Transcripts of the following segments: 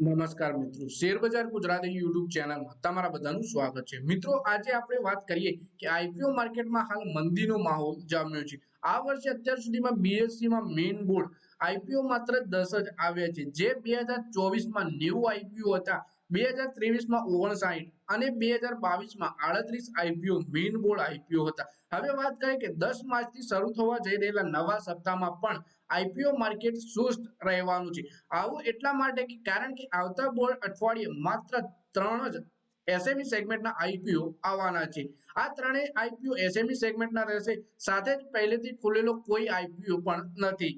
નમસ્કાર મિત્રો. શેરબજાર ગુજરાતી યુટ્યુબ ચેનલમાં તમારા બધાનું સ્વાગત છે. મિત્રો, આજે આપણે વાત કરીએ કે આઈપીઓ માર્કેટમાં હાલ મંદીનો માહોલ જામ્યો છે. આ વર્ષે અત્યાર સુધીમાં બીએસસીમાં મેઇન બોર્ડ આઈપીઓ માત્ર દસ જ આવ્યા છે. જે બે હજાર ચોવીસમાં નેવું આઈપીઓ હતા. બે હજાર ત્રેવીસમાં ઓગણસાઠ અને બે હજાર બાવીસમાં આડત્રીસ આઈપીઓ મેઇન બોર્ડ આઈપીઓ હતા. હવે વાત કરીએ કે દસ માર્ચથી શરૂ થવા જઈ રહેલા નવા સપ્તાહમાં પણ આઈપીઓ માર્કેટ સુસ્ત રહેવાનું છે. આવું એટલા માટે કે કારણ કે આવતા બોર્ડ અઠવાડિયે માત્ર ત્રણ જ એસએમઈ સેગમેન્ટના આઈપીઓ આવવાના છે. આ ત્રણેય આઈપીઓ એસએમઈ સેગમેન્ટના રહેશે. સાથે જ પહેલેથી ખુલેલો કોઈ આઈપીઓ પણ નથી.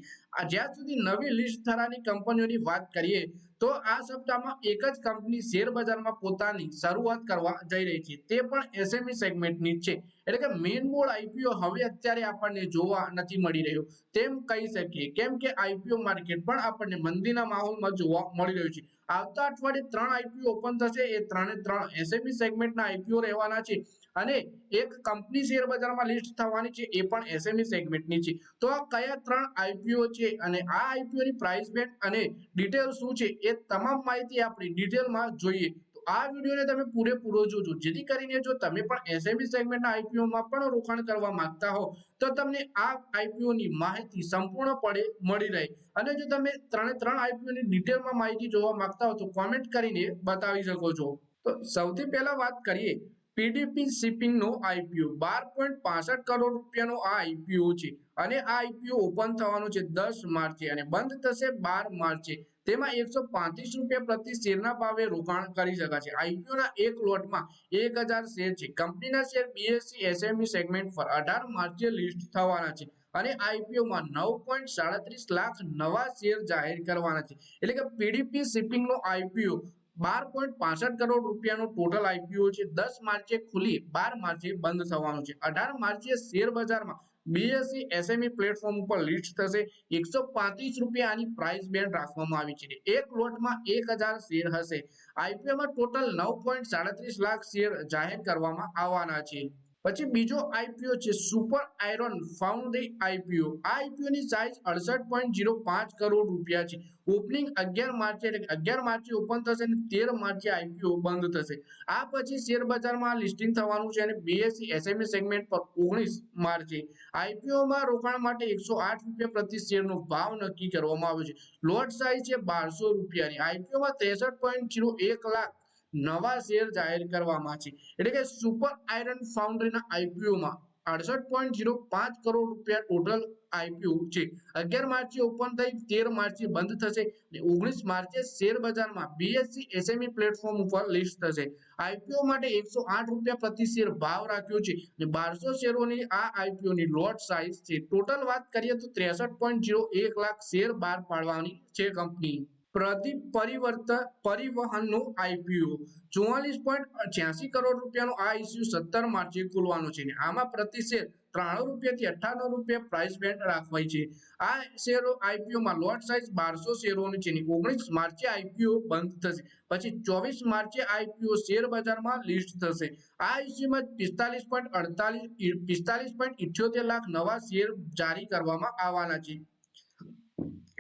જ્યાં સુધી નવી લિસ્ટ થનારી કંપનીઓની વાત કરીએ તો આ સપ્તાહમાં એક જ કંપની શેર બજારમાં પોતાની શરૂઆત કરવા જઈ રહી છે. તે પણ એસએમઈ સેગમેન્ટની છે. એટલે કે મેઇન બોર્ડ આઈપીઓ હવે અત્યારે આપણને જોવા નથી મળી રહ્યો. તેમ કહી શકીએ. કેમ કે આઈપીઓ માર્કેટ પણ આપણને મંદીના માહોલમાં જોવા મળી રહ્યું છે. આવતા અઠવાડિયે ત્રણ આઈપીઓ ઓપન થશે. એ ત્રણે ત્રણ એસએમઈ સેગમેન્ટના આઈપીઓ રહેવાના છે. અને એક કંપની શેર બજારમાં લિસ્ટ થવાની છે. એ પણ એસએમઈ સેગમેન્ટની છે. તો આ કયા ત્રણ આઈપીઓ છે? અને આ આઈપીઓ ની પ્રાઇસ બેન્ડ અને ડિટેલ શું છે? એ તમામ માહિતી આપણી ડિટેલમાં જોઈએ. આ વિડીયોને તમે પૂરેપૂરો જોજો. જેથી કરીને જો તમે પણ એસએમઈ સેગમેન્ટના આઈપીઓમાં પણ રોકાણ કરવા માંગતા હો, તો તમને આ આઈપીઓ ની માહિતી સંપૂર્ણપણે મળી રહે. અને જો તમે ત્રણે ત્રણ આઈપીઓ ની ડિટેલમાં માહિતી જોવા માંગતા હો, તો કોમેન્ટ કરીને બતાવી શકો છો. તો સૌથી પહેલા વાત કરીએ પીડીપી શિપિંગ નો આઈપીઓ બાર પોઈન્ટ પાસઠ કરોડ રૂપિયાનો આ આઈપીઓ છે. અને આ આઈપીઓ ઓપન થવાનું છે દસ માર્ચે અને બંધ થશે બાર માર્ચે. તેમાં એકસો પાંત્રીસ રૂપિયા પ્રતિ શેરના ભાવે રોકાણ કરી શકાશે આઈપીઓના એક લોટમાં એક શેર છે. કંપનીના શેર બીએસસી એસએમઈ સેગમેન્ટ પર અઢાર માર્ચે લિસ્ટ થવાના છે અને આઈપીઓમાં નવ પોઈન્ટ સાડત્રીસ લાખ નવા શેર જાહેર કરવાના છે. એટલે કે પીડીપી શિપિંગનો આઈપીઓ બાર પોઈન્ટ પાસઠ કરોડ રૂપિયાનો ટોટલ આઈપીઓ છે. દસ માર્ચે ખુલી બાર માર્ચે બંધ થવાનું છે. અઢાર માર્ચે શેર બજારમાં બીએસસી એસએમઈ પ્લેટફોર્મ ઉપર લિસ્ટ થશે. એકસો પાંત્રીસ રૂપિયા આની પ્રાઇસ બેન્ડ રાખવામાં આવી છે. એક લોટમાં એક હજાર શેર હશે. આઈપીઓમાં ટોટલ નવ પોઈન્ટ સાડત્રીસ લાખ શેર જાહેર કરવામાં આવવાના છે. પછી બીજો આઈપીઓ છે, સુપર આયરન ફાઉન્ડરી આઈપીઓ આ આઈપીઓ ની સાઇઝ અડસઠ પોઈન્ટ જીરો પાંચ કરોડ રૂપિયા છે. ઓપનિંગ અગિયાર માર્ચે એટલે અગિયાર માર્ચે ઓપન થશે અને તેર માર્ચે આઈપીઓ બંધ થશે. આ પછી શેર બજારમાં લિસ્ટિંગ થવાનું છે અને બીએસસી એસએમઈ સેગમેન્ટ પર ઓગણીસ માર્ચે. આઈપીઓમાં રોકાણ માટે એકસો આઠ રૂપિયા પ્રતિ શેરનો ભાવ નક્કી કરવામાં આવ્યો છે. લોટ સાઇઝ છે બારસો રૂપિયાની. આઈપીઓમાં ત્રેસઠ પોઈન્ટ જીરો એક લાખ નવા શેર જાહેર કરવામાં છે. એટલે કે સુપર આયરન ફાઉન્ડ્રીના આઈપીઓમાં અડસઠ પોઈન્ટ જીરો પાંચ કરોડ રૂપિયા ટોટલ આઈપીઓ છે. અગિયાર માર્ચે ઓપન થઈ, તેર માર્ચે બંધ થશે અને ઓગણીસ માર્ચે શેર બજારમાં બીએસસી એસએમઈ પ્લેટફોર્મ ઉપર લિસ્ટ થશે. આઈપીઓ માટે એકસો આઠ રૂપિયા પ્રતિ શેર ભાવ રાખ્યો છે અને બારસો શેરોની આ આઈપીઓ ની લોટ સાઇઝ છે. ટોટલ વાત કરીએ તો ત્રેસઠ પોઈન્ટ જીરો એક લાખ શેર બહાર પાડવાની છે કંપની પ્રદીપ પરિવર્તન પરિવહનનું આઈપીઓ ચુમ્માલીસ પોઈન્ટ છ્યાસી કરોડ રૂપિયાનું આ ઇસ્યુ સત્તર માર્ચે ખુલવાનું છે આમાં પ્રતિ શેર ત્રાણું રૂપિયાથી અઠ્ઠાણું રૂપિયા પ્રાઇસ બેન્ડ રાખવાય છે. આ શેરો આઈપીઓમાં લોટ સાઇઝ બારસો શેરોની છે ઓગણીસ માર્ચે આઈપીઓ બંધ થશે. પછી ચોવીસ માર્ચે આઈપીઓ શેર બજારમાં લિસ્ટ થશે. આ ઇસ્યુમાં પિસ્તાલીસ પોઈન્ટ અડતાલીસ, પિસ્તાલીસ પોઈન્ટ ઇઠ્યોતેર લાખ નવા શેર જારી કરવામાં આવવાના છે.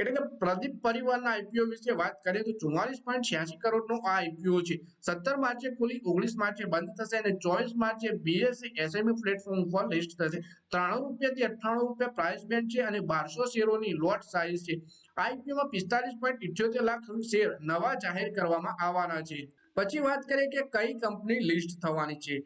એટલે કે પ્રદીપ પરિવારના આઈપીઓ વિશે વાત કરીએ તો ચુમ્માલીસ પોઈન્ટ છ્યાસી કરોડનો આ આઈપીઓ છે. સત્તર માર્ચે ખુલી, ઓગણીસ માર્ચે બંધ થશે અને ચોવીસ માર્ચે બીએસસી એસએમઈ પ્લેટફોર્મ ઉપર લિસ્ટ થશે. ત્રાણું રૂપિયાથી અઠ્ઠાણું રૂપિયા પ્રાઇસ બેન્ડ છે અને બારસો શેરોની લોટ સાઇઝ છે. આઈપીઓમાં પિસ્તાલીસ પોઈન્ટ ઇઠ્યોતેર લાખ શેર નવા જાહેર કરવામાં આવવાના છે. પછી વાત કરીએ કે કઈ કંપની લિસ્ટ થવાની છે.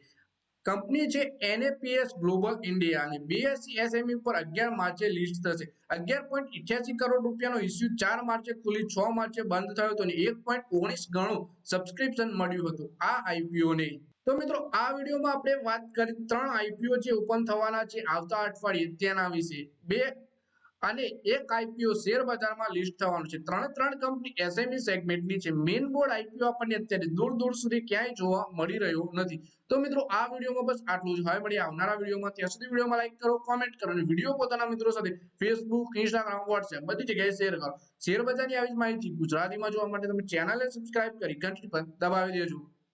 કંપની છે એનએપીએસ ગ્લોબલ ઇન્ડિયાની બીએસસી એસએમઈ પર અગિયાર માર્ચે લિસ્ટ થશે. અગિયાર પોઈન્ટ ઇઠ્યાસી કરોડ રૂપિયાનો ઇસ્યુ ચાર માર્ચે ખુલી, છ માર્ચે બંધ થયો હતો અને એક પોઈન્ટ ઓગણીસ ગણું સબસ્ક્રિપ્શન મળ્યું હતું આ આઈપીઓ ને. તો મિત્રો, આ વિડીયોમાં આપણે વાત કરી ત્રણ આઈપીઓ જે ઓપન થવાના છે આવતા અઠવાડિયે તેના વિશે. બે અને એક આઈપીઓ શેર બજારમાં લિસ્ટ થવાનું છે. ત્રણે ત્રણ કંપની એસએમઈ સેગમેન્ટની છે. મેઇન બોર્ડ આઈપીઓ આપણને અત્યારે દૂર દૂર સુધી ક્યાંય જોવા મળી રહ્યો નથી. તો મિત્રો, આ વિડીયોમાં બસ આટલું જ. હવે મળીએ આવનારા વિડીયોમાં. ત્યાં સુધી વિડીયોમાં લાઈક કરો કોમેન્ટ કરો અને વીડિયો પોતાના મિત્રો સાથે ફેસબુક ઇન્સ્ટાગ્રામ વોટ્સએપ બધી જગ્યાએ શેર કરો. શેર બજારની આવી જ માહિતી ગુજરાતીમાં જોવા માટે તમે ચેનલને સબસ્ક્રાઇબ કરી ઘંટી પર દબાવી દેજો.